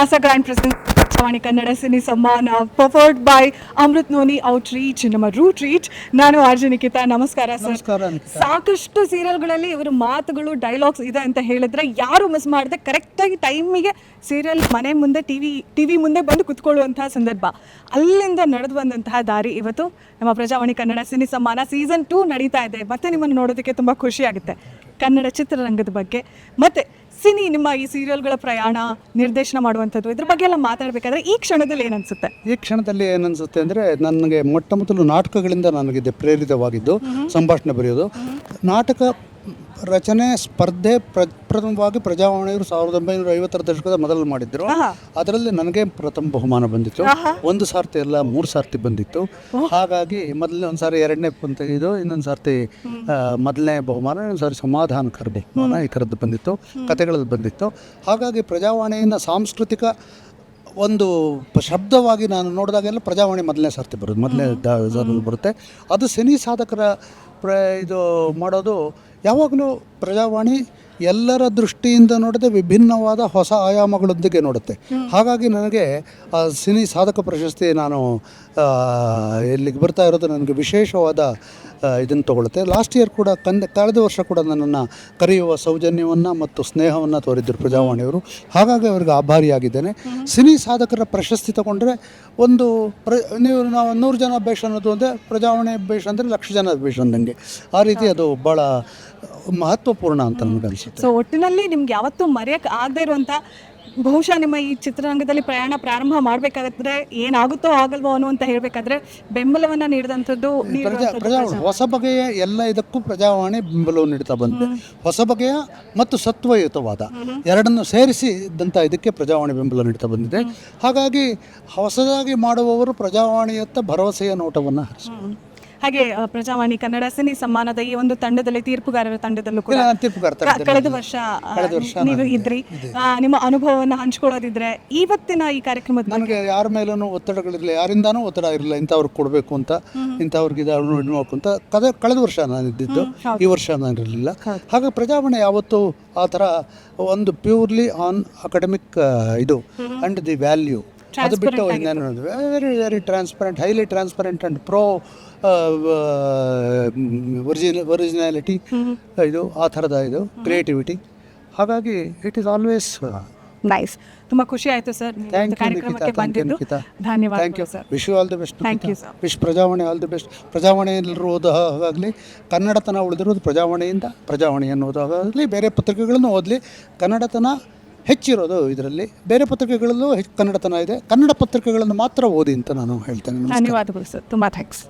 CASA grand presence Akashvani Kannada cine Sammana powered by Amrut Noni out reach ನಮ್ಮ root reach ನಾನು RJ Nikhita ನಮಸ್ಕಾರ sir. ಸಾಕಷ್ಟು ಸೀರಿಯಲ್ಗಳಲ್ಲಿ ಇವರ ಮಾತುಗಳು ಡೈಲಾಗ್ಸ್ ಇದೆ ಅಂತ ಹೇಳಿದ್ರೆ ಯಾರು ಮಿಸ್ ಮಾಡದೆ ಕರೆಕ್ಟಾಗಿ ಟೈಮಿಗೆ ಸೀರಿಯಲ್ ಮನೆ ಮುಂದೆ ಟಿವಿ ಟಿವಿ ಮುಂದೆ ಬಂದು ಕುತ್ಕೊಳ್ಳುವಂತಹ ಸಂದರ್ಭ. ಅಲ್ಲಿಂದ ನಡೆದು ಬಂದಂತಹ ದಾರಿ ಇವತ್ತು ನಮ್ಮ Prajavani Kannada cine Sammana season two ನಡೀತಾ ಇದೆ. ಮತ್ತೆ ನಿಮ್ಮನ್ನು ನೋಡೋದಕ್ಕೆ ತುಂಬ ಖುಷಿ ಆಗುತ್ತೆ. ಕನ್ನಡ ಚಿತ್ರರಂಗದ ಬಗ್ಗೆ. ಮತ್ತೆ ಸಿನಿ ನಿಮ್ಮ ಈ ಸೀರಿಯಲ್ಗಳ ಪ್ರಯಾಣ ನಿರ್ದೇಶನ ಮಾಡುವಂಥದ್ದು ಇದ್ರ ಬಗ್ಗೆ ಎಲ್ಲ ಮಾತಾಡಬೇಕಾದ್ರೆ ಈ ಕ್ಷಣದಲ್ಲಿ ಏನನ್ಸುತ್ತೆ ಈ ಕ್ಷಣದಲ್ಲಿ ಏನನ್ಸುತ್ತೆ ಅಂದರೆ ನನಗೆ ಮೊಟ್ಟ ಮೊದಲು ನಾಟಕಗಳಿಂದ ನನಗಿದೆ ಪ್ರೇರಿತವಾಗಿದ್ದು ಸಂಭಾಷಣೆ ಬರೆಯೋದು. ನಾಟಕ ರಚನೆ ಸ್ಪರ್ಧೆ ಪ್ರಪ್ರಥಮವಾಗಿ ಪ್ರಜಾವಾಣಿಯವರು ಸಾವಿರದ ಒಂಬೈನೂರ ಐವತ್ತರ ದಶಕದ ಮೊದಲು ಮಾಡಿದ್ರು. ಅದರಲ್ಲಿ ನನಗೆ ಪ್ರಥಮ ಬಹುಮಾನ ಬಂದಿತ್ತು. ಒಂದು ಸಾರ್ತಿ ಎಲ್ಲ ಮೂರು ಸಾರ್ತಿ ಬಂದಿತ್ತು. ಹಾಗಾಗಿ ಮೊದಲನೇ ಒಂದು ಸಾರಿ ಎರಡನೇ ಇದು ಇನ್ನೊಂದು ಸಾರ್ತಿ ಮೊದಲನೇ ಬಹುಮಾನ ಇನ್ನೊಂದು ಸಾರಿ ಸಮಾಧಾನ ಬಹುಮಾನ ಈ ಥರದ್ದು ಬಂದಿತ್ತು ಕತೆಗಳಲ್ಲಿ ಬಂದಿತ್ತು. ಹಾಗಾಗಿ ಪ್ರಜಾವಾಣಿಯಿಂದ ಸಾಂಸ್ಕೃತಿಕ ಒಂದು ಶಬ್ದವಾಗಿ ನಾನು ನೋಡಿದಾಗೆಲ್ಲ ಪ್ರಜಾವಾಣಿ ಮೊದಲನೇ ಸರ್ತಿ ಬರುತ್ತೆ ಮೊದಲನೇ ಬರುತ್ತೆ. ಅದು ಸಿನಿ ಸಾಧಕರ ಪ್ರ ಇದು ಮಾಡೋದು ಯಾವಾಗಲೂ ಪ್ರಜಾವಾಣಿ ಎಲ್ಲರ ದೃಷ್ಟಿಯಿಂದ ನೋಡದೆ ವಿಭಿನ್ನವಾದ ಹೊಸ ಆಯಾಮಗಳೊಂದಿಗೆ ನೋಡುತ್ತೆ. ಹಾಗಾಗಿ ನನಗೆ ಆ ಸಿನಿ ಸಾಧಕ ಪ್ರಶಸ್ತಿ ನಾನು ಆ, ಇಲ್ಲಿಗೆ ಬರ್ತಾ ಇರೋದು ನನಗೆ ವಿಶೇಷವಾದ ಇದನ್ನು ತಗೊಳುತ್ತೆ ಲಾಸ್ಟ್ ಇಯರ್ ಕೂಡ ಕಂದ ಕಳೆದ ವರ್ಷ ಕೂಡ ನನ್ನನ್ನು ಕರೆಯುವ ಸೌಜನ್ಯವನ್ನು ಮತ್ತು ಸ್ನೇಹವನ್ನು ತೋರಿದ್ದರು ಪ್ರಜಾವಾಣಿಯವರು ಹಾಗಾಗಿ ಅವರಿಗೆ ಆಭಾರಿಯಾಗಿದ್ದೇನೆ. ಸಿನಿ ಸಾಧಕರ ಪ್ರಶಸ್ತಿ ತಗೊಂಡ್ರೆ ಒಂದು ಪ್ರ ನೀವು ನಾವು ನೂರು ಜನ ಬೇಷ್ ಅನ್ನೋದು ಅಂದರೆ ಪ್ರಜಾವಾಣಿ ಬೇಷ್ ಅಂದರೆ ಲಕ್ಷ ಜನ ಬೇಷ್ ಅಂದಂಗೆ. ಆ ರೀತಿ ಅದು ಭಾಳ ಮಹತ್ವಪೂರ್ಣ ಅಂತ ನನಗೆ ಅನಿಸುತ್ತೆ. ಸೊ ಒಟ್ಟಿನಲ್ಲಿ ನಿಮ್ಗೆ ಯಾವತ್ತೂ ಮರೆಯಕ್ಕೆ ಆಗದೆ ಇರುವಂಥ ಬಹುಶಃ ನಿಮ್ಮ ಈ ಚಿತ್ರರಂಗದಲ್ಲಿ ಪ್ರಯಾಣ ಪ್ರಾರಂಭ ಮಾಡಬೇಕಾದ್ರೆ ಏನಾಗುತ್ತೋ ಆಗಲ್ವೋ ಅನ್ನುವಂತ ಹೇಳಬೇಕಾದ್ರೆ ಬೆಂಬಲವನ್ನ ನೀಡಿದಂಥದ್ದು ಪ್ರಜಾವಾಣಿ. ಹೊಸ ಬಗೆಯ ಎಲ್ಲ ಇದಕ್ಕೂ ಪ್ರಜಾವಾಣಿ ಬೆಂಬಲವನ್ನು ನೀಡ್ತಾ ಬಂದಿದೆ. ಹೊಸ ಬಗೆಯ ಮತ್ತು ಸತ್ವಯುತವಾದ ಎರಡನ್ನು ಸೇರಿಸಿದಂಥ ಇದಕ್ಕೆ ಪ್ರಜಾವಾಣಿ ಬೆಂಬಲ ನೀಡ್ತಾ ಬಂದಿದೆ. ಹಾಗಾಗಿ ಹೊಸದಾಗಿ ಮಾಡುವವರು ಪ್ರಜಾವಾಣಿಯತ್ತ ಭರವಸೆಯ ನೋಟವನ್ನು ಹರಿಸ್ತಾರೆ ಹ್ಮ್. ಹಾಗೆ ಆ, ಪ್ರಜಾವಾಣಿ ಕನ್ನಡ ಸಿನಿ ಸಮ್ಮಾನದ ಈ ಒಂದು ತಂಡದಲ್ಲಿ ತೀರ್ಪುಗಾರರ ತಂಡದಲ್ಲೂ ಕೂಡ ನಾನು ಕ-. ಕಳೆದ ವರ್ಷ ಆ, ಕಳೆದ ವರ್ಷ ನೀವು ಇದ್ರಿ. ಆ, ನಿಮ್ಮ ಅನುಭವವನ್ನು ಹಂಚ್ಕೊಳ್ಳೋದಿದ್ರೆ ಇವತ್ತಿನ ಈ ಕಾರ್ಯಕ್ರಮದ ಬಗ್ಗೆ? ನನಗೆ ಯಾರ ಮೇಲೂ ಒತ್ತಡಗಳಿರಲಿಲ್ಲ ಯಾರಿಂದಾನೂ ಒತ್ತಡ ಇರಲಿಲ್ಲ ಇಂಥವ್ರಿಗೆ ಕೊಡಬೇಕು ಅಂತ ಇಂಥವ್ರಿಗೆ ಇದು ಮಾಡಬೇಕು ಅಂತ ಕದ ಕಳೆದ ವರ್ಷ ನಾನು ಇದ್ದಿದ್ದು ಈ ವರ್ಷ ನಾನು ಇರಲಿಲ್ಲ. ಹಾಗೆ ಪ್ರಜಾವಾಣಿ ಯಾವತ್ತು ಆ ಥರ ಒಂದು ಪ್ಯೂರ್ಲಿ ಆನ್ ಅಕಾಡೆಮಿಕ್ ಇದು ಅಂಡ್ ದಿ ವ್ಯಾಲ್ಯೂ. ಅದು ಬಿಟ್ಟು ಇನ್ನೇನು very very transparent highly transparent and pro origin originality ಇದು ಆ ಥರದ ಇದು ಕ್ರಿಯೇಟಿವಿಟಿ ಹಾಗಾಗಿ ಇಟ್ ಈಸ್ ಆಲ್ವೇಸ್ ನೈಸ್ ತುಂಬಾ ಖುಷಿ ಆಯ್ತು ಸರ್ ಕಾರ್ಯಕ್ರಮಕ್ಕೆ ಬಂದಿದ್ದು. ಧನ್ಯವಾದ sir. Wish you all the best thank you sir. Wish Prajavani all the best Prajavani ಎಲ್ಲರೂ ಹಾಗಾಗಲಿ ಕನ್ನಡತನ ಉಳಿದಿರೋದು ಪ್ರಜಾವಾಣಿಯಿಂದ ಪ್ರಜಾವಾಣಿ ಆಗಲಿ ಬೇರೆ ಪತ್ರಿಕೆಗಳನ್ನು ಓದಲಿ ಕನ್ನಡತನ ಹೆಚ್ಚಿರೋದು ಇದರಲ್ಲಿ. ಬೇರೆ ಪತ್ರಿಕೆಗಳಲ್ಲೂ ಹೆಚ್ಚು ಕನ್ನಡತನ ಇದೆ. ಕನ್ನಡ ಪತ್ರಿಕೆಗಳನ್ನು ಮಾತ್ರ ಓದಿ ಅಂತ ನಾನು ಹೇಳ್ತೇನೆ. ಧನ್ಯವಾದಗಳು ಸರ್. ತುಂಬ ಥ್ಯಾಂಕ್ಸ್.